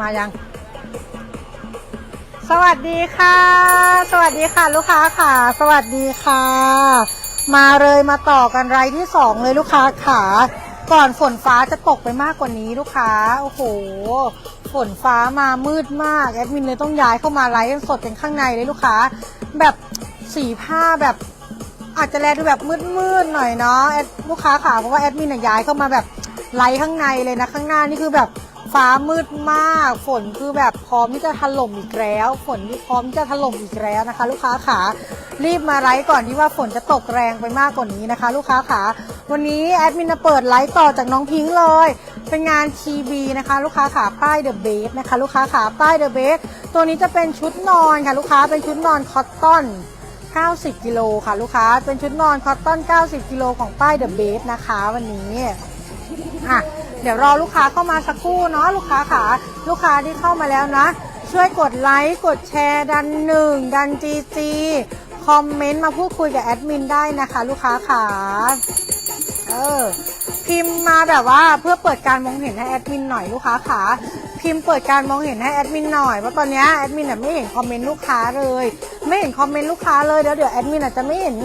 มายัง สวัสดีค่ะ สวัสดีค่ะ ลูกค้าค่ะ สวัสดีค่ะ มาเลยมาต่อกันไรที่สองเลยลูกค้าค่ะ ก่อนฝนฟ้าจะตกไปมากกว่านี้ลูกค้า โอ้โห ฝนฟ้ามามืดมาก แอดมินเลยต้องย้ายเข้ามาไลฟ์กันสดกันข้างในเลยลูกค้า แบบสีผ้าแบบอาจจะแลดูแบบมืดๆหน่อยเนาะแอดลูกค้าค่ะเพราะว่าแอดมินน่ะย้ายเข้ามาแบบไลท์ข้างในเลยนะข้างหน้านี่คือแบบ ฟ้ามืดมาก ฝนคือแบบพร้อมที่จะถล่มอีกแล้ว ฝนที่พร้อมที่จะถล่มอีกแล้วนะคะ ลูกค้าขารีบมาไลฟ์ก่อนที่ว่าฝนจะตกแรงไปมากกว่านี้นะคะ ลูกค้าขาวันนี้แอดมินจะเปิดไลฟ์ต่อจากน้องพิงค์เลย เป็นงานทีบีนะคะ ลูกค้าขาป้ายเดอะเบสนะคะ ลูกค้าขาป้ายเดอะเบสตัวนี้จะเป็นชุดนอนค่ะ ลูกค้าเป็นชุดนอนคอตตอน90กิโลค่ะ ลูกค้าเป็นชุดนอนคอตตอน 90กิโลของป้ายเดอะเบสนะคะ วันนี้อะ ดี๋ยวรอลูกค้าเข้ามาสักครู่เนาะลูกค้าค่ะลูกค้าที่เข้ามาแล้วนะ ช่วยกดไลค์กดแชร์ดันหนึ่งดันจีจีคอมเมนต์มาพูดคุยกับแอดมินได้นะคะ ลูกค้าค่ะเออพิมพ์มาแบบว่าเพื่อเปิดการมองเห็นให้แอดมินหน่อยลูกค้าค่ะพิมพ์เปิดการมองเห็นให้แอดมินหน่อยเพราะตอนนี้แอดมินไม่เห็นคอมเมนต์ลูกค้าเลย ไม่เห็นคอมเมนต์ลูกค้าเลยเดี๋ยวเดี๋ยวแอดมินอาจจะไม่เห็น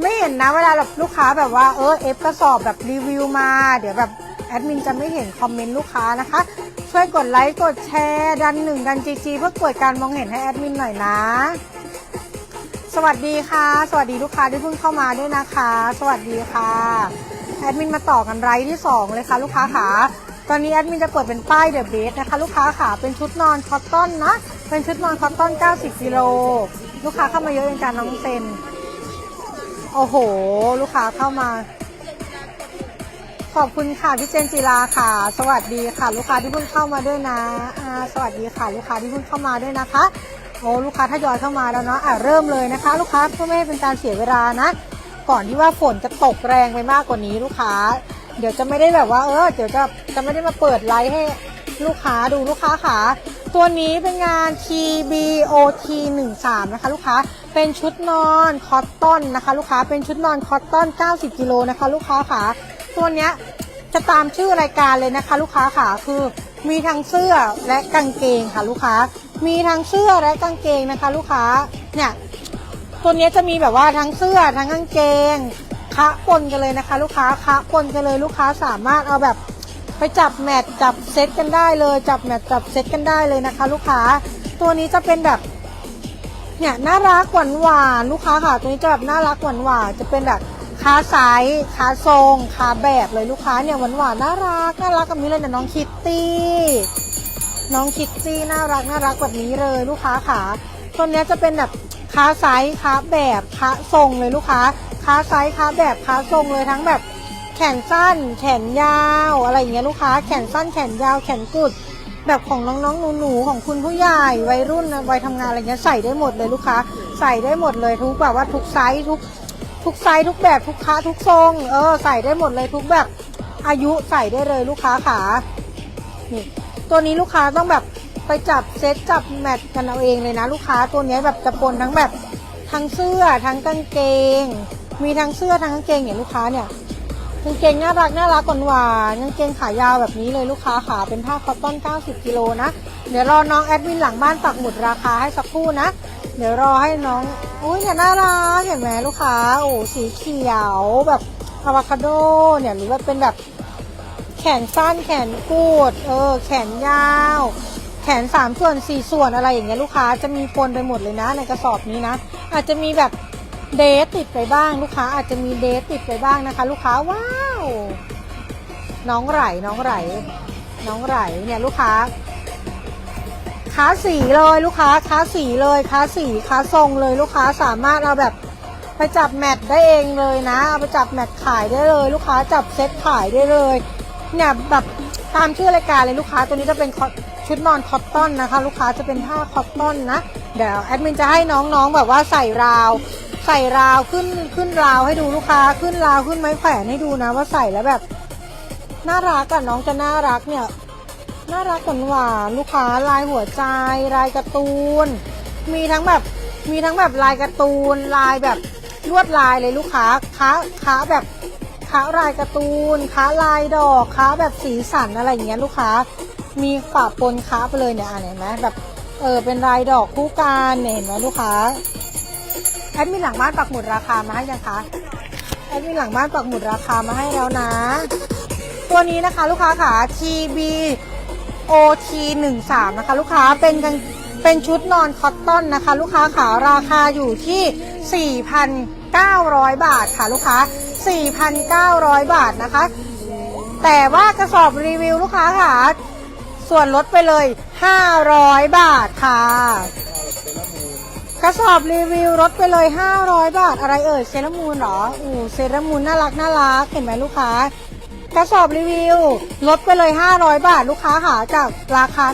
ไม่เห็นนะเวลาแบบลูกค้าแบบว่าเออเอฟกระสอบแบบรีวิวมา เดี๋ยวแบบ แอดมินจะไม่เห็นคอมเมนต์ลูกค้านะคะ ช่วยกดไลค์กดแชร์ดันหนึ่งดันจีจีเพื่อเปิดการมองเห็นให้แอดมินหน่อยนะ สวัสดีค่ะ สวัสดีลูกค้าที่เพิ่งเข้ามาด้วยนะคะ สวัสดีค่ะแอดมินมาต่อกันไรที่สองเลยค่ะ ลูกค้าขาตอนนี้แอดมินจะเปิดเป็นป้ายเดอะเบสนะคะ ลูกค้าขาเป็นชุดนอนคอตตอนนะ เป็นชุดนอนคอตตอน 90กิโลลูกค้าเข้ามาเยอะเป็นการน้องเซนโอ้โห ลูกค้าเข้ามา ขอบคุณค่ะพี่เจนจิลาค่ะ สวัสดีค่ะ ลูกค้าที่เพิ่งเข้ามาด้วยนะอ่าสวัสดีค่ะ ลูกค้าที่เพิ่งเข้ามาด้วยนะคะโอ้ลูกค้าทยอยเข้ามาแล้วเนาะอะเริ่มเลยนะคะ ลูกค้าเพื่อไม่ให้เป็นการเสียเวลานะ ก่อนที่ว่าฝนจะตกแรงไปมากกว่านี้ลูกค้า เดี๋ยวจะไม่ได้แบบว่าเออเดี๋ยวจะจะไม่ได้มาเปิดไลฟ์ให้ลูกค้าดูลูกค้าขาตัวนี้เป็นงาน TBOT 13นะคะลูกค้า เป็นชุดนอนคอตตอนนะคะ ลูกค้า เป็นชุดนอนคอตตอน 90 กิโลนะคะ ลูกค้าขาตัวเนี้ย จะตามชื่อรายการเลยนะคะ ลูกค้าค่ะคือมีทั้งเสื้อและกางเกงค่ะลูกค้า มีทั้งเสื้อและกางเกงนะคะ ลูกค้าเนี่ยตัวนี้จะมีแบบว่าทั้งเสื้อทั้งกางเกงคะปนกันเลยนะคะ ลูกค้าคะปนกันเลยลูกค้าสามารถเอาแบบไปจับแมทจับเซตกันได้เลย จับแมทจับเซตกันได้เลยนะคะ ลูกค้า ตัวนี้จะเป็นแบบเนี่ยน่ารักหวานหวานลูกค้าค่ะ ตัวนี้จะแบบน่ารักหวานหวานจะเป็นแบบ ขาไซส์ขาทรงขาแบบเลยลูกค้าเนี่ยหวานหวานๆน่ารักน่ารักแบบนี้เลยเนี่ยน้องคิตตี้น้องคิตตี้น่ารักน่ารักแบบนี้เลยลูกค้าค่ะตัวเนี้ยจะเป็นแบบขาไซส์ขาแบบขาทรงเลยลูกค้าขาไซส์ขาแบบขาทรงเลยทั้งแบบแขนสั้น แขนยาวอะไรอย่างเงี้ยลูกค้าแขนสั้นแขนยาวแขนกุดแบบของน้องๆหนูๆของคุณผู้ใหญ่วัยรุ่นวัยทำงานอะไรเงี้ยใส่ได้หมดเลยลูกค้า ใส่ได้หมดเลยทุกแบบว่าทุกไซส์ทุก ทุกไซส์ทุกแบบทุกค้าทุกทรง เออใส่ได้หมดเลยทุกแบบอายุใส่ได้เลยลูกค้าขานี่ตัวนี้ลูกค้าต้องแบบไปจับเซตจับแมทกันเอาเองเลยนะ ลูกค้าตัวนี้แบบจะปนทั้งแบบทั้งเสื้อทั้งกางเกง มีทั้งเสื้อทั้งกางเกงเนี่ยลูกค้าเนี่ยกางเกงน่ารักน่ารักหวานหวานกางเกงขายาวแบบนี้เลยลูกค้าขาเป็นผ้าคอตตอน 90กิโลนะเดี๋ยวรอน้องแอดมินหลังบ้านปักหมุดราคาให้สักครู่นะ เดี๋ยวรอให้น้อง อุ้ยเนี่ยน่ารักเห็นไหมลูกค้าโอ้สีเขียวแบบอะวาคาโดเนี่ยหรือว่าเป็นแบบแขนสั้นแขนกูด เออ แขนยาว แขนสามส่วนสี่ส่วนอะไรอย่างเงี้ยลูกค้าจะมีปนไปหมดเลยนะ ในกระสอบนี้นะ อาจจะมีแบบเดทติดไปบ้าง ลูกค้าอาจจะมีเดทติดไปบ้างนะคะ ลูกค้าว้าว น้องไหลน้องไหลน้องไหลเนี่ยลูกค้า ค้าสีเลยลูกค้าค้าสีเลยค้าสีค้าทรงเลยลูกค้าสามารถเอาแบบไปจับแมทได้เองเลยนะเอาไปจับแมทขายได้เลย ลูกค้าจับเซ็ตขายได้เลยเนี่ยแบบตามชื่อรายการเลยลูกค้าตัวนี้จะเป็นคอชุดนอนคอตตอนนะคะ ลูกค้าจะเป็นผ้าคอตตอนนะเดี๋ยวแอดมินจะให้น้องๆแบบว่าใส่ราว ใส่ราวขึ้นขึ้นราวให้ดูลูกค้าขึ้นราวขึ้นไม้แขวนให้ดูนะว่าใส่แล้วแบบน่ารักอะน้องจะน่ารักเนี่ย น่ารักหวานลูกค้าลายหัวใจ ลายการ์ตูน มีทั้งแบบมีทั้งแบบลายการ์ตูน ลายแบบลวดลายเลยลูกค้าค้าค้าแบบค้าลายการ์ตูนค้าลายดอกค้าแบบสีสันอะไรอย่างเงี้ยลูกค้ามีฝาปนค้าไปเลยเนี่ยอะเห็นไหมแบบเออเป็นลายดอกคู่กันเนี่ยเห็นไหมลูกค้าแอดมินหลังบ้านปักหมุดราคามาให้ยังคะแอดมินหลังบ้านปักหมุดราคามาให้แล้วนะ ตัวนี้นะคะลูกค้าค่ะ TB OT 1 3นะคะ ลูกค้าเป็นกางเป็นชุดนอนคอตตอนนะคะ ลูกค้าขาราคาอยู่ที่ 4,900 บาทค่ะลูกค้า 4,900 บาทนะคะ แต่ว่ากระสอบรีวิวลูกค้าค่ะส่วนลดไปเลย 500 บาทค่ะ กระสอบรีวิวลดไปเลย 500 บาทอะไรเอ่ยเซรามูนเหรอ อู้เซรามูนน่ารักน่ารักเห็นไหมลูกค้า กระสอบรีวิว ลดไปเลย 500 บาท ลูกค้าค่ะจากราคา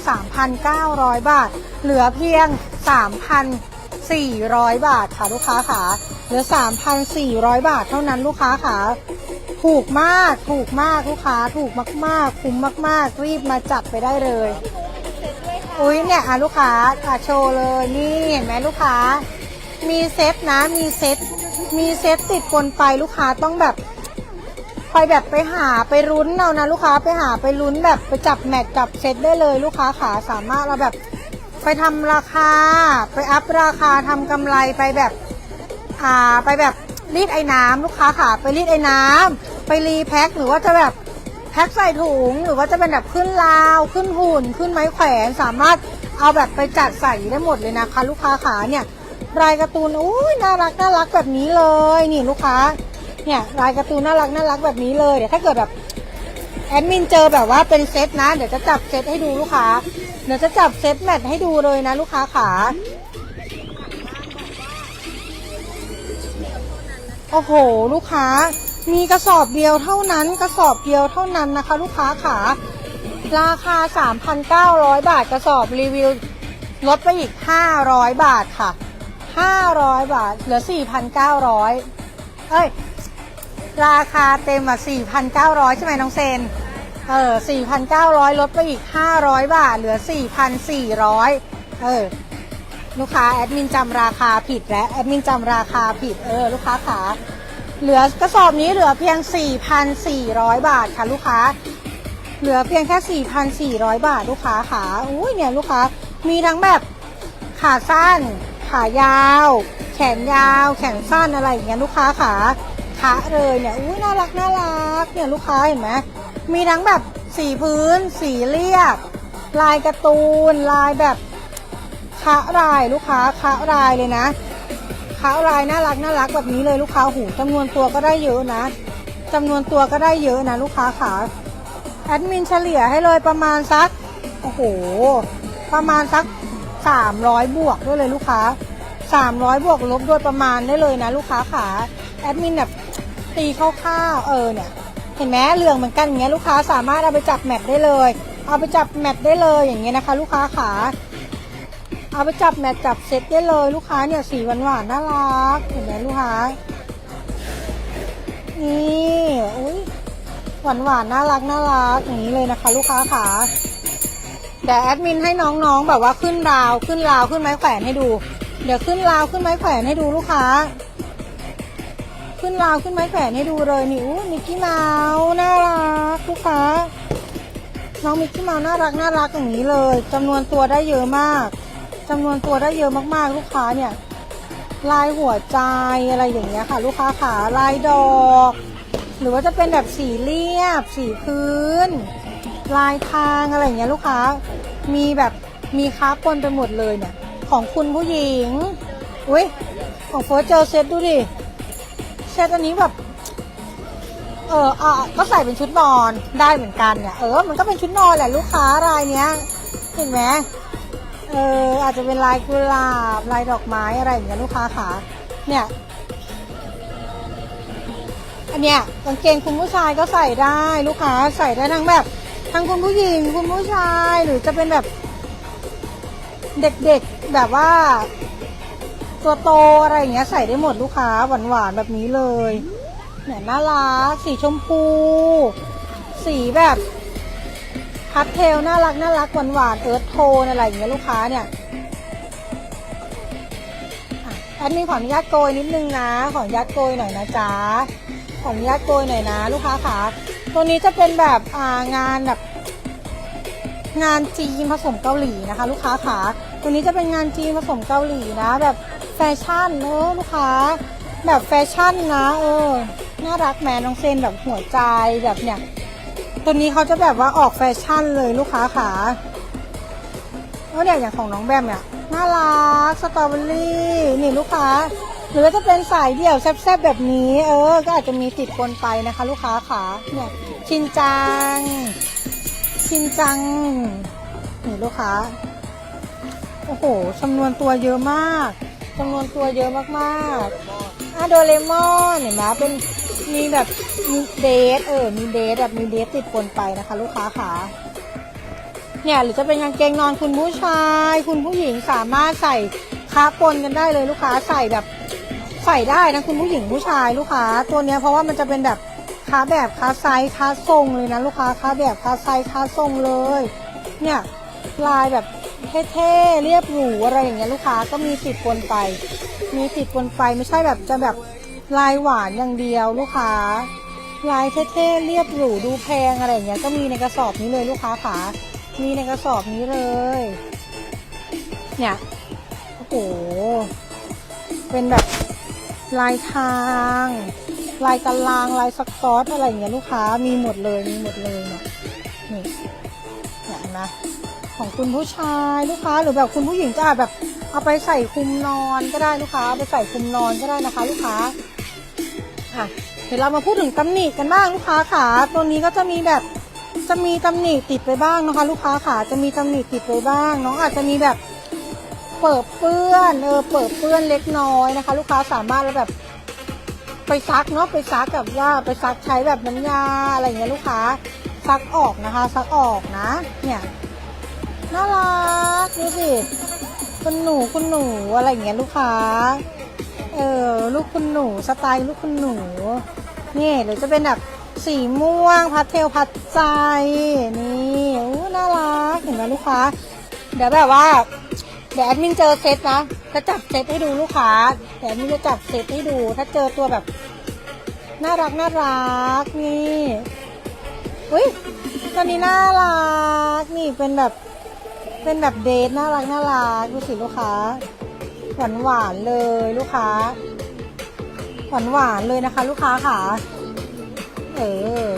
3,900 บาท เหลือเพียง 3,400 บาทค่ะลูกค้าค่ะเหลือ 3,400 บาทเท่านั้นลูกค้าค่ะถูกมากถูกมากลูกค้าถูกมาก ๆ คุ้มมาก ๆ รีบมาจัดไปได้เลยอุ้ยเนี่ยอะลูกค้าอะโชว์เลยนี่เห็นไหมลูกค้า มีเซตนะมีเซตมีเซตติดบนไปลูกค้าต้องแบบ ไปแบบไปหาไปรุ้นเอานะลูกค้าไปหาไปลุ้นแบบไปจับแมทจับเซตได้เลยลูกค้าขาสามารถเราแบบไปทำราคา ไปอัพราคาทำกำไรไปแบบอ่าไปแบบรีดไอ้น้ำลูกค้าค่ะไปรีดไอ้น้ำไปรีแพ็คหรือว่าจะแบบแพ็คใส่ถุงหรือว่าจะเป็นแบบขึ้นราวขึ้นหุ่นขึ้นไม้แขวนสามารถเอาแบบไปจัดใส่ได้หมดเลยนะคะ ลูกค้าขาเนี่ยลายการ์ตูนอุ้ยน่ารักน่ารักแบบนี้เลยนี่ลูกค้า เนี่ยลายการ์ตูนน่ารักน่ารักแบบนี้เลยเดี๋ยวถ้าเกิดแบบแอดมินเจอแบบว่าเป็นเซตนะ เดี๋ยวจะจับเซตให้ดูลูกค้า เดี๋ยวจะจับเซตแมทให้ดูเลยนะลูกค้าขาโอ้โห ลูกค้า มีกระสอบเดียวเท่านั้น กระสอบเดียวเท่านั้นนะคะ ลูกค้าขาราคา 3,900 บาทกระสอบรีวิวลดไปอีก 500 บาทค่ะ 500 บาท เหลือ 4,900 เอ้ย ราคาเต็มอะ4,900 ใช่ไหมน้องเซน เออ 4,900 ลดไปอีก 500 บาท เหลือ 4,400 เออ ลูกค้าแอดมินจำราคาผิดและแอดมินจำราคาผิด เออ ลูกค้าขาเหลือกระสอบนี้เหลือเพียง 4,400 บาทค่ะลูกค้า เหลือเพียงแค่ 4,400 บาทลูกค้าขาอุ้ยเนี่ยลูกค้า มีทั้งแบบขาสั้น ขายาว แขนยาว แขนสั้นอะไรอย่างเงี้ยลูกค้าขา ขาเลยเนี่ยอุ้ยน่ารักน่ารักเนี่ยลูกค้าเห็นไหมมีทั้งแบบสีพื้น สีเรียบ ลายการ์ตูน ลายแบบคะรายลูกค้าคะรายเลยนะคะรายน่ารักน่ารักแบบนี้เลยลูกค้าหูจำนวนตัวก็ได้เยอะนะจำนวนตัวก็ได้เยอะนะลูกค้าขาแอดมินเฉลี่ยให้เลยประมาณสักโอ้โหประมาณสักสามร้อยบวกด้วยเลยลูกค้าสามร้อยบวกลบโดยประมาณได้เลยนะลูกค้าขาแอดมินแบบ ตีคร่าวๆเออเนี่ยเห็นไหมเหลืองเหมือนกันอย่างเงี้ยลูกค้าสามารถเอาไปจับแมทได้เลย เอาไปจับแมทได้เลยอย่างเงี้ยนะคะ ลูกค้าขาเอาไปจับแมทจับเซตได้เลยลูกค้าเนี่ยสีหวานหวานๆน่ารักเห็นไหมลูกค้านี่อุ้ยหวานหวานน่ารักน่ารักอย่างนี้เลยนะคะ ลูกค้าขาเดี๋ยวแอดมินให้น้องๆแบบว่าขึ้นราวขึ้นราวขึ้นไม้แขวนให้ดู เดี๋ยวขึ้นราวขึ้นไม้แขวนให้ดูลูกค้า ขึ้นราวขึ้นไม้แขวนให้ดูเลยนี่อู้มิกกี้เมาส์น่ารักลูกค้าน้องมิกกี้เมาส์น่ารักน่ารักอย่างนี้เลยจำนวนตัวได้เยอะมากจำนวนตัวได้เยอะมากๆ ลูกค้าเนี่ย ลายหัวใจอะไรอย่างเงี้ยค่ะ ลูกค้าขาลายดอก หรือว่าจะเป็นแบบสีเรียบ สีพื้น ลายทางอะไรอย่างเงี้ยลูกค้า มีแบบมีค้าปนไปหมดเลยเนี่ย ของคุณผู้หญิงอุ้ยของเฟิร์สเจอเซตดูดิ เซตอันนี้แบบ เอออะก็ใส่เป็นชุดนอนได้เหมือนกันเนี่ย เออ มันก็เป็นชุดนอนแหละลูกค้ารายเนี้ยเห็นไหมเออ อาจจะเป็นลายกุหลาบลายดอกไม้อะไรอย่างเงี้ยลูกค้าขาเนี่ย อันเนี้ยกางเกงคุณผู้ชายก็ใส่ได้ลูกค้าใส่ได้ทั้งแบบทั้งคุณผู้หญิงคุณผู้ชายหรือจะเป็นแบบเด็กๆแบบว่า ตัวโตอะไรอย่างเงี้ยใส่ได้หมดลูกค้าหวานๆแบบนี้เลยเนี่ยน่ารักสีชมพู สีแบบพัสเทลน่ารักน่ารักหวานหวานเอิร์ธโทนอะไรอย่างเงี้ยลูกค้าเนี่ยแอดมินขออนุญาตโกยนิดนึงนะ ขออนุญาตโกยหน่อยนะจ๊ะขออนุญาตโกยหน่อยนะ ลูกค้าค่ะตัวนี้จะเป็นแบบอ่างานแบบงานจีนผสมเกาหลีนะคะ ลูกค้าขาตัวนี้จะเป็นงานจีนผสมเกาหลีนะ แบบ แฟชั่นเนอะลูกค้า แบบแฟชั่นนะเออน่ารักแมน้องเซนแบบหัวใจแบบเนี่ยตัวนี้เขาจะแบบว่าออกแฟชั่นเลยลูกค้าขาเออเนี่ยอย่างของน้องแบมเนี่ยน่ารักสตรอเบอรี่นี่ลูกค้า หรือว่าจะเป็นสายเดี่ยวแซ่บๆแบบนี้ เออ ก็อาจจะมีติดปนไปนะคะ ลูกค้าขาเนี่ยชินจัง ชินจังนี่ลูกค้าโอ้โหจำนวนตัวเยอะมาก จำนวนตัวเยอะมากๆอะโดเรมอนเห็นไหมเป็นมีแบบมีเดทเออ มีเดทแบบมีเดทติดปนไปนะคะ ลูกค้าขาเนี่ยหรือจะเป็นกางเกงนอนคุณผู้ชาย คุณผู้หญิงสามารถใส่ค้าปนกันได้เลยลูกค้าใส่แบบใส่ได้นะคุณผู้หญิงผู้ชายลูกค้าตัวเนี้ยเพราะว่ามันจะเป็นแบบค้าแบบค้าไซส์ค้าทรงเลยนะลูกค้าค้าแบบค้าไซส์ค้าทรงเลย เนี่ยลายแบบ เท่ๆ เรียบหรูอะไรอย่างเงี้ยลูกค้าก็มีติดปนไป มีติดปนไปไม่ใช่แบบจะแบบลายหวานอย่างเดียวลูกค้า ลายเท่ๆ เรียบหรูดูแพงอะไรอย่างเงี้ยก็มีในกระสอบนี้เลยลูกค้าขามีในกระสอบนี้เลย เนี่ยโอ้โหเป็นแบบลายทาง ลายตารางลายสกอตอะไรอย่างเงี้ยลูกค้ามีหมดเลยมีหมดเลยเนี่ยนี่เนี่ยเห็นไหม ของคุณผู้ชายลูกค้าหรือแบบคุณผู้หญิงจะอาจแบบเอาไปใส่คลุมนอนก็ได้ลูกค้าเอาไปใส่คลุมนอนก็ได้นะคะ ลูกค้าอะเดี๋ยวเรามาพูดถึงตำหนิกันบ้างลูกค้าขาตัวนี้ก็จะมีแบบจะมีตำหนิติดไปบ้างนะคะ ลูกค้าขาจะมีตำหนิติดไปบ้างน้องอาจจะมีแบบเปิดเปื้อนเออเปิดเปื้อนเล็กน้อยนะคะ ลูกค้าสามารถแล้วแบบไปซักเนาะไปซักกับว่าไปซักใช้แบบน้ำยาอะไรเงี้ยลูกค้าซักออกนะคะ ซักออกนะเนี่ย น่ารักดูสิคุณหนูคุณหนูอะไรอย่างเงี้ยลูกค้า เออลูกคุณหนูสไตล์ลูกคุณหนูนี่หรือจะเป็นแบบสีม่วงพัดเทลพัดใจนี่อู้น่ารักเห็นไหมลูกค้า เดี๋ยวแบบว่าเดี๋ยวแอดมินเจอเซตนะจะจับเซตให้ดูลูกค้าเดี๋ยวแอดมินจะจับเซตให้ดู ถ้าเจอตัวแบบน่ารักน่ารักนี่อุ้ยตัวนี้น่ารักนี่เป็นแบบ เป็นแบบเดทน่ารักน่ารักดูสิลูกค้า หวานหวานเลยลูกค้า หวานหวานเลยนะคะ ลูกค้าค่ะ เออ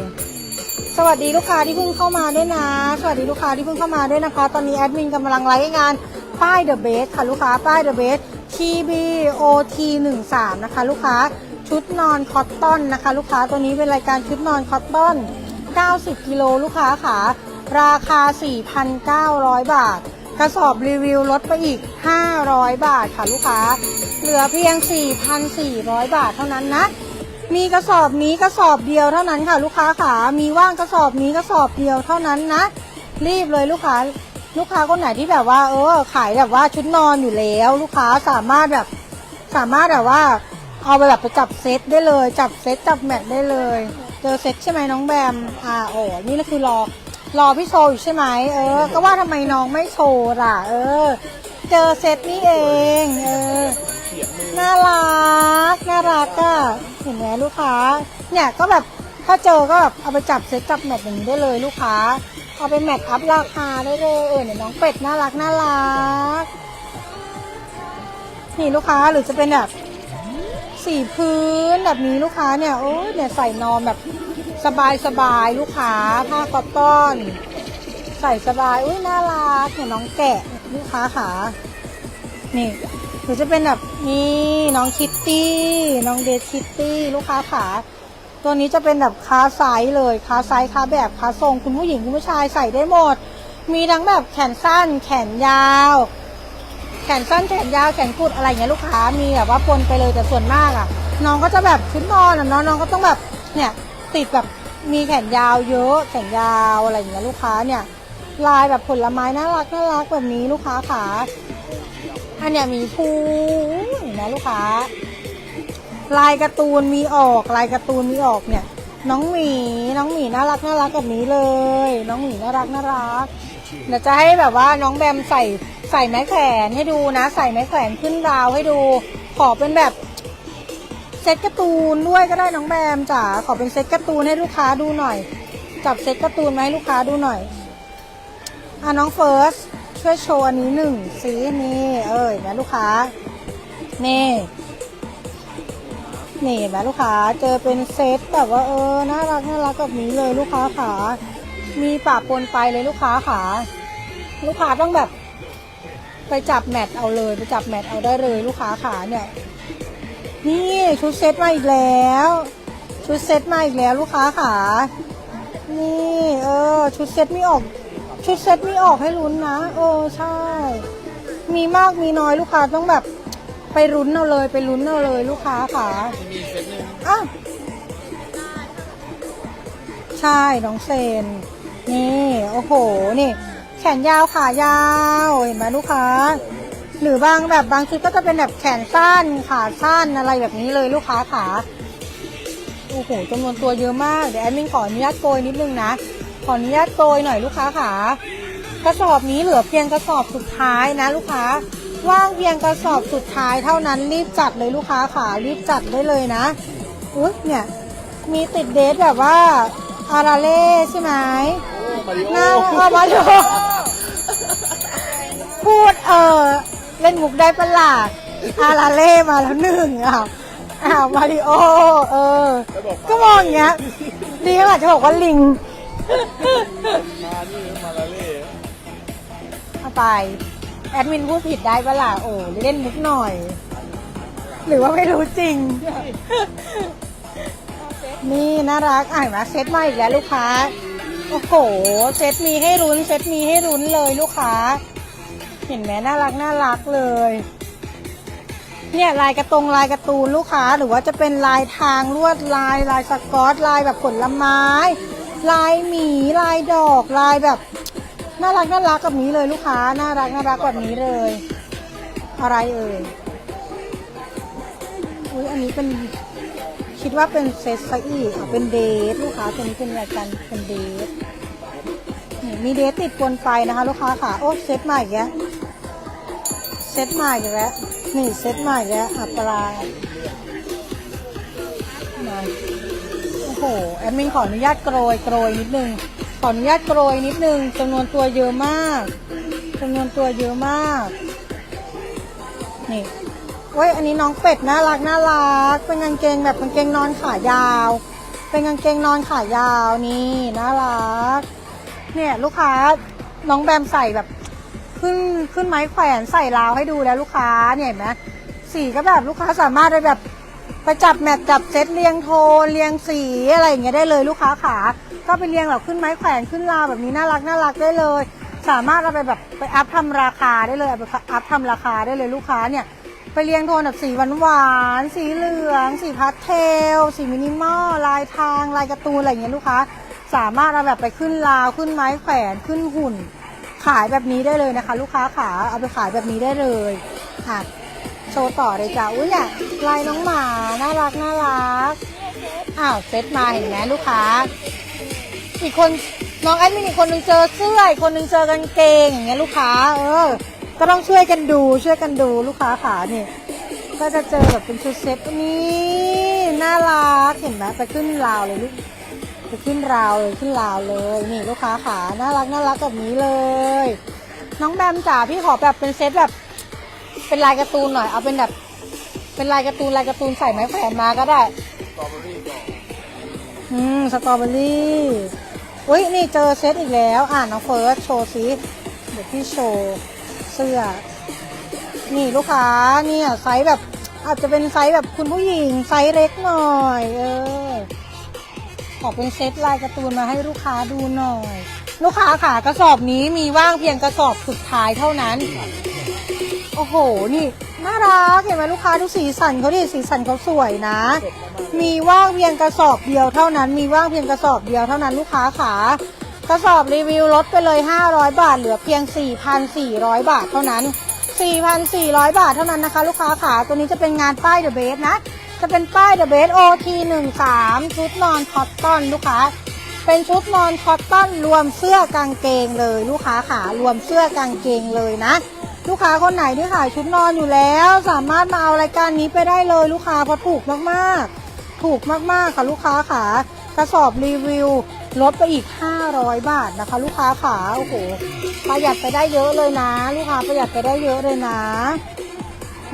สวัสดีลูกค้าที่เพิ่งเข้ามาด้วยนะ สวัสดีลูกค้าที่เพิ่งเข้ามาด้วยนะคะ ตอนนี้แอดมินกำลังไลฟ์งานป้ายเดอะเบสค่ะลูกค้าป้ายเดอะเบส TBOT 1 3นะคะ ลูกค้าชุดนอนคอตตอนนะคะ ลูกค้าตัวนี้เป็นรายการชุดนอนคอตตอน 90 กิโลลูกค้าค่ะ ราคา 4,900 บาท กระสอบรีวิวลดไปอีก 500 บาทค่ะลูกค้า เหลือเพียง 4,400 บาทเท่านั้นนะ มีกระสอบนี้กระสอบเดียวเท่านั้นค่ะ ลูกค้าขามีว่างกระสอบนี้กระสอบเดียวเท่านั้นนะ รีบเลยลูกค้า ลูกค้าคนไหนที่แบบว่า เออ ขายแบบว่าชุดนอนอยู่แล้ว ลูกค้าสามารถแบบ สามารถแบบว่า เอาไปแบบไปจับเซตได้เลย จับเซตจับแมทได้เลย เจอเซตใช่ไหมน้องแบม อ่า โอ้นี่ก็คือรอ รอพี่โชว์อยู่ใช่ไหมเออ ก็ว่าทำไมน้องไม่โชว์ล่ะ เออ เจอเซตนี่เอง เออ น่ารัก น่ารักอะเห็นไหมลูกค้า เนี่ยก็แบบถ้าเจอก็แบบเอาไปจับเซตจับแมทอย่างนี้ได้เลยลูกค้า เอาไปแมทอัพราคาได้เลยเออเนี่ยน้องเป็ดน่ารักน่ารัก นี่ลูกค้าหรือจะเป็นแบบสีพื้นแบบนี้ลูกค้าเนี่ยโอ้ยเนี่ยใส่นอนแบบ สบายสบายลูกค้าผ้าคอตตอน ใส่สบาย อุ้ยน่ารักเนี่ยน้องแกะลูกค้าขานี่หรือจะเป็นแบบนี่น้องคิตตี้น้องเดทคิตตี้ลูกค้าขาตัวนี้จะเป็นแบบคาไซส์เลยคาไซส์คาแบบคาทรงคุณผู้หญิงคุณผู้ชายใส่ได้หมด มีทั้งแบบแขนสั้น แขนยาว แขนสั้นแขนยาวแขนกุดอะไรอย่างเงี้ยลูกค้ามีแบบว่าปนไปเลยแต่ส่วนมากอะ น้องก็จะแบบชุดนอนอะเนาะน้องก็ต้องแบบเนี่ย ติดแบบมีแขนยาวเยอะแขนยาวอะไรอย่างเงี้ยลูกค้าเนี่ย ลายแบบผลไม้น่ารักน่ารักแบบนี้ลูกค้าขาอันเนี้ยมีภูเห็นไหมลูกค้า ลายการ์ตูนมีออก ลายการ์ตูนมีออกเนี่ย น้องหมีน้องหมีน่ารักน่ารักแบบนี้เลย น้องหมีน่ารักน่ารักเดี๋ยวจะให้แบบว่าน้องแบมใส่ใส่ไม้แขวนให้ดูนะ ใส่ไม้แขวนขึ้นราวให้ดู ขอเป็นแบบ เซตการ์ตูนด้วยก็ได้น้องแบมจ๋าขอเป็นเซตการ์ตูนให้ลูกค้าดูหน่อย จับเซตการ์ตูนมาให้ลูกค้าดูหน่อยอะน้องเฟิร์สช่วยโชว์อันนี้หนึ่งสีนี่เอ้ยนะลูกค้านี่นี่เห็นไหมลูกค้าเจอเป็นเซตแบบว่าเออน่ารักน่ารักแบบนี้เลยลูกค้าขามีปะปนไปเลยลูกค้าขาลูกค้าต้องแบบ ไปจับแมทเอาเลย ไปจับแมทเอาได้เลยลูกค้าขาเนี่ย นี่ชุดเซตมาอีกแล้ว ชุดเซตมาอีกแล้วลูกค้าขานี่เออชุดเซตมีออก ชุดเซตมีออกให้ลุ้นนะเออใช่ มีมากมีน้อยลูกค้าต้องแบบไปลุ้นเอาเลยไปลุ้นเอาเลยลูกค้าขามีเซตหนึ่งอ้าวใช่น้องเซน นี่โอ้โหนี่ แขนยาวขายาวเห็นไหมลูกค้า หรือบางแบบบางชุดก็จะเป็นแบบแขนสั้นขาสั้นอะไรแบบนี้เลยลูกค้าขาโอ้โหจำนวนตัวเยอะมากเดี๋ยวแอดมินขออนุญาตโกยนิดนึงนะขออนุญาตโกยหน่อยลูกค้าขากระสอบนี้เหลือเพียงกระสอบสุดท้ายนะ ลูกค้าว่างเพียงกระสอบสุดท้ายเท่านั้นรีบจัดเลยลูกค้าขารีบจัดได้เลยนะอุ๊ยเนี่ยมีติดเดทแบบว่าอาราเล่ใช่ไหมมาริโอน่าเอามาดูพูดเออเล่นมุกได้ปะล่ะอาราเล่มาแล้วหนึ่งอ้าวอ้าวมาริโอเออ ก็มองอย่างเงี้ยดีก็อาจจะบอกว่าลิง มานี่มาลาเล่เอาไป แอดมินพูดผิดได้ปะล่ะโอ้เล่นมุกหน่อย หรือว่าไม่รู้จริง นี่น่ารักอ่านมาเซตมาอีกแล้วลูกค้า โอ้โห เซตมีให้รุ้น เซตมีให้รุ้นเลยลูกค้า เห็นไหมน่ารักน่ารักเลย เนี่ยลายกระตรงลายการ์ตูนลูกค้าหรือว่าจะเป็นลายทางลวดลายลายสกอตลายแบบผลไม้ ลายหมีลายดอกลายแบบน่ารักน่ารักแบบนี้เลยลูกค้าน่ารักน่ารักแบบนี้เลย อะไรเอ่ยอุ้ยอันนี้เป็นคิดว่าเป็นเซตซะอีกอ่เป็นเดทลูกค้าตัวนี้เป็นรายการเป็นเดทมีเดทติดปนไปนะคะ ลูกค้าค่ะ โอ้เซตใหม่อีก เซตใหม่อีกแล้ว นี่เซตใหม่อีกแล้วอัปลามาโอ้โห แอดมินขออนุญาตโกรยโกรยนิดนึง ขออนุญาตโกรยนิดนึงจำนวนตัวเยอะมากจำนวนตัวเยอะมาก นี่เว้ย อันนี้น้องเป็ดน่ารักน่ารัก เป็นกางเกงแบบกางเกงนอนขายาว เป็นกางเกงนอนขายาวนี่น่ารัก เนี่ยลูกค้าน้องแบมใส่แบบ ขึ้นขึ้นไม้แขวนใส่ราวให้ดูแล้วลูกค้าเนี่ยเห็นไหมสีก็แบบลูกค้าสามารถไปแบบไปจับแมทจับเซตเรียงโทนเรียงสีอะไรอย่างเงี้ยได้เลยลูกค้าขาก็ไปเรียงแบบขึ้นไม้แขวนขึ้นราวแบบนี้น่ารักน่ารักได้เลย สามารถเอาไปแบบไปอัพทำราคาได้เลยไปอัพทำราคาได้เลยลูกค้าเนี่ยไปเรียงโทนแบบสีหวานหวานสีเหลือง สีพาสเทล สีมินิมอลลายทางลายการ์ตูนอะไรอย่างเงี้ยลูกค้า สามารถเอาแบบไปขึ้นราวขึ้นไม้แขวนขึ้นหุ่น ขายแบบนี้ได้เลยนะคะ ลูกค้าขาเอาไปขายแบบนี้ได้เลยค่ะโชว์ต่อเลยจ้ะอุ้ยเนี่ยลายน้องหมาน่ารักน่ารักอ้าวเซตมาเห็นไหมลูกค้า อีกคนน้องแอดมินอีกคนนึงเจอเสื้ออีกคนนึงเจอกางเกงอย่างเงี้ยลูกค้า เออ ก็ต้องช่วยกันดูช่วยกันดูลูกค้าขาเนี่ยก็จะเจอแบบเป็นชุดเซ็ตนี่น่ารักเห็นไหมไปขึ้นราวเลยลูก ไปขึ้นราวเลยขึ้นราวเลยนี่ลูกค้าขาน่ารักน่ารักแบบนี้เลย น้องแบมจ๋าพี่ขอแบบเป็นเซตแบบ เป็นลายการ์ตูนหน่อยเอาเป็นแบบ เป็นลายการ์ตูนลายการ์ตูนใส่ไม้แขวนมาก็ได้สตรอเบอรี่ก่อนอืมสตรอเบอรี่อุ้ยนี่เจอเซตอีกแล้ว อ่านน้องเฟิร์สโชว์ซิเดี๋ยวพี่โชว์เสื้อ นี่ลูกค้าเนี่ยไซส์แบบอาจจะเป็นไซส์แบบคุณผู้หญิงไซส์เล็กหน่อย เออข อเป็นเซตลายการ์ตูนมาให้ลูกค้าดูหน่อย ลูกค้าค่ะกระสอบนี้มีว่างเพียงกระสอบสุดท้ายเท่านั้น โอ้โห นี่น่ารักเห็นไหมลูกค้าดูสีสันเขาดิสีสันเขาสวยนะ มีว่างเพียงกระสอบเดียวเท่านั้น มีว่างเพียงกระสอบเดียวเท่านั้นลูกค้าขากระสอบรีวิวลดไปเลย 500 บาท เหลือเพียง 4,400 บาทเท่านั้น 4,400 บาทเท่านั้นนะคะ ลูกค้าขาตัวนี้จะเป็นงานป้ายเดอะเบสนะ จะเป็นป้ายเดอะเบส OT 1 3 ชุดนอนคอตตอนลูกค้า เป็นชุดนอนคอตตอนรวมเสื้อกางเกงเลยลูกค้าขารวมเสื้อกางเกงเลยนะ ลูกค้าคนไหนที่ขายชุดนอนอยู่แล้ว สามารถมาเอารายการนี้ไปได้เลยลูกค้าเพราะถูกมากๆ ถูกมากๆค่ะลูกค้าขากระสอบรีวิวลดไปอีก 500 บาทนะคะ ลูกค้าขาโอ้โหประหยัดไปได้เยอะเลยนะ ลูกค้าประหยัดไปได้เยอะเลยนะ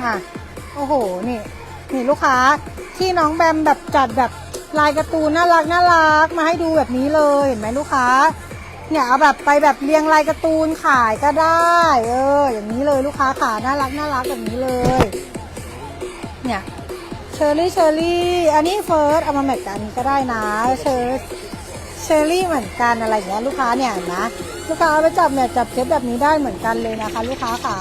อะโอ้โหนี่ นี่ลูกค้าที่น้องแบมแบบจัดแบบลายการ์ตูนน่ารักน่ารักมาให้ดูแบบนี้เลยเห็นไหมลูกค้า เนี่ยเอาแบบไปแบบเรียงลายการ์ตูนขายก็ได้ เออ อย่างนี้เลยลูกค้าขาน่ารักน่ารักแบบนี้เลย เนี่ยเชอร์รี่เชอร์รี่อันนี้เฟิร์สเอามาแมทกันก็ได้นะเชอร์เชอร์รี่เหมือนกันอะไรอย่างเงี้ยลูกค้าเนี่ยเห็นะลูกค้าเอาไปจับเนี่ยจับเซตแบบนี้ได้เหมือนกันเลยนะคะ ลูกค้าขา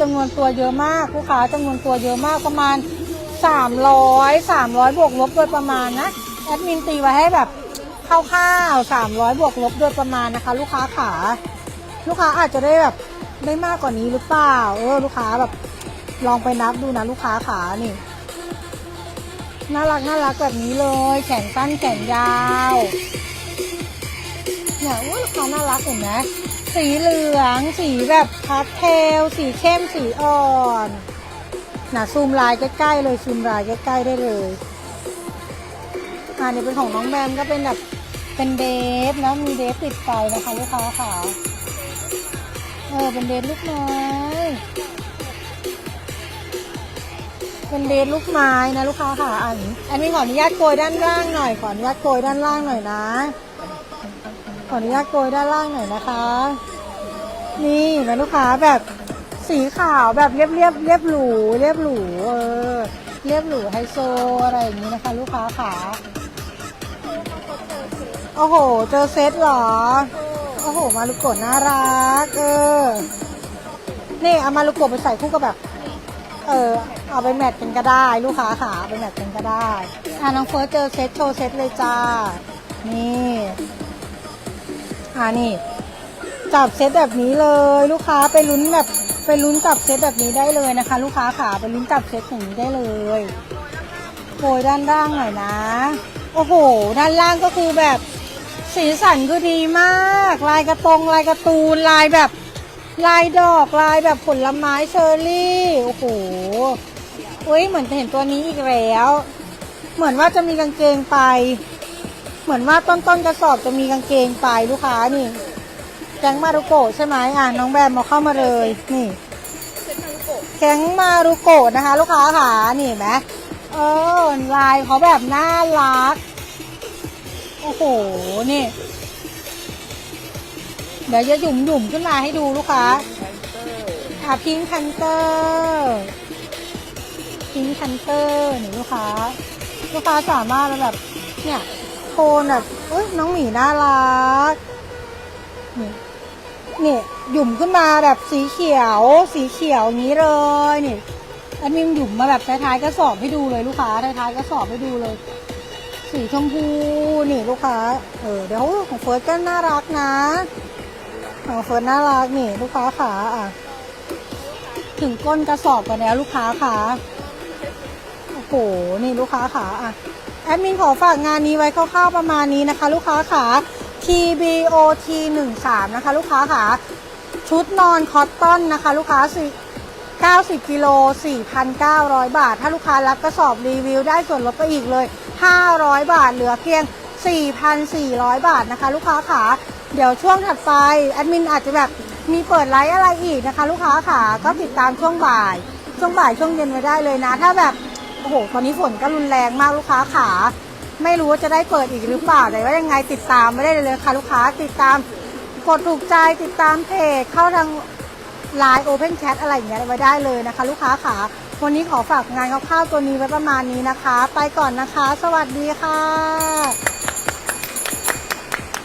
จำนวนตัวเยอะมากลูกค้าจำนวนตัวเยอะมากประมาณ 300 300 บวกลบโดยประมาณนะแอดมินตีไว้ให้แบบคร่าวๆ300 บวกลบโดยประมาณนะคะ ลูกค้าขาลูกค้าอาจจะได้แบบได้มากกว่านี้หรือเปล่าเออลูกค้าแบบลองไปนับดูนะลูกค้าขานี่น่ารักน่ารักแบบนี้เลย แขนสั้นแขนยาวเนี่ยอุ้ยลูกค้าน่ารักเห็นไหม สีเหลือง สีแบบพาสเทล สีเข้ม สีอ่อนน่ะซูมลายใกล้ๆเลยซูมลายใกล้ๆได้เลยอันนี้เป็นของน้องแบมก็เป็นแบบเป็นเดฟนะมีเดฟติดไฟนะคะลูกค้าขาเออเป็นเดฟลูกไม้เป็นเดนลูกไม้นะลูกค้าค่ะอันอันนี้ขออนุญาตโกยด้านล่างหน่อยขออนุญาตโกยด้านล่างหน่อยนะ ออนุญาตโกยด้านล่างหน่อยนะคะ นี่นะลูกค้าแบบสีขาวแบบเรียบเรียบเรียบหรูเรียบหรูเออเรียบหรูไฮโซอะไรอย่างนี้นะคะ ลูกค้าขาโอ้โห เจอเซตเหรอ โอ้โห มาลุโกน่ารัก เออ นี่เอามาลุโกไปใส่คู่กับแบบ เออ เอาไปแมทกันก็ได้ ลูกค้าขาไปแมทกันก็ได้ อะน้องเฟิร์สเจอเซตโชว์เซตเลยจ้า อ่านี่ จับเซตแบบนี้เลยลูกค้าไปลุ้นแบบไปลุ้นจับเซตแบบนี้ได้เลยนะคะ ลูกค้าขาไปลุ้นจับเซตอย่างนี้ได้เลยโกยด้านล่างหน่อยนะ โอ้โห ด้านล่างก็คือแบบสีสันก็ดีมาก ลายกระตรงลายการ์ตูนลายแบบลายดอกลายแบบผลไม้เชอร์รี่โอ้โหเฮ้ยเหมือนจะเห็นตัวนี้อีกแล้ว เหมือนว่าจะมีกางเกงไป เหมือนว่าต้นต้นๆกระสอบจะมีกางเกงปลายลูกค้านี่ แก๊งมารุโกะใช่ไหมอะน้องแบมมาเข้ามาเลย นี่แก๊งมารุโกะนะคะ ลูกค้าค่ะนี่ไหมเออลายเขาแบบน่ารัก โอ้โห นี่ เดี๋ยวจะหยุ่มหยุ่มขึ้นมาให้ดูลูกค้าอะพิงคันเตอร์พิงคันเตอร์นี่ลูกค้า ลูกค้าสามารถแบบเนี่ย ทนแบบเอ้ยน้องหมีน่ารัก นี่นี่หยุ่มขึ้นมาแบบสีเขียว สีเขียวอย่งนี้เลยนี่อันนี้หยุ่มมาแบบท้ายๆกระสอบให้ดูเลยลูกค้าท้ายๆกระสอบให้ดูเลย สีชมพูนี่ลูกค้า เออเดี๋ยวของเฟิร์สก็น่ารักนะของเฟิร์นน่ารักนี่ ลูกค้าขาอะ ถึงก้นกระสอบกันแล้วลูกค้าขาโอ้โหนี่ลูกค้าขาอะ แอดมินขอฝากงานนี้ไว้คร่าวๆประมาณนี้นะคะ ลูกค้าขา TBOT 1 3นะคะ ลูกค้าขาชุดนอนคอตตอนนะคะ ลูกค้าสิ90กิโล4,900 บาท ถ้าลูกค้ารับกระสอบรีวิวได้ส่วนลดไปอีกเลย 500 บาท เหลือเพียง 4,400 บาทนะคะ ลูกค้าขาเดี๋ยวช่วงถัดไปแอดมินอาจจะแบบมีเปิดไลฟ์อะไรอีกนะคะ ลูกค้าขาก็ติดตามช่วงบ่าย ช่วงบ่ายช่วงเย็นไว้ได้เลยนะ ถ้าแบบ โอ้โห ตอนนี้ฝนก็รุนแรงมากลูกค้าขา ไม่รู้ว่าจะได้เปิดอีกหรือเปล่า แต่ว่ายังไงติดตามไม่ได้เลยค่ะลูกค้าติดตามกดถูกใจติดตามเพจเข้าทางไลน์โอเพนแชทอะไรอย่างเงี้ยไว้ได้เลยนะคะ ลูกค้าขาวันนี้ขอฝากงานคร่าวๆตัวนี้ไว้ประมาณนี้นะคะ ไปก่อนนะคะ สวัสดีค่ะ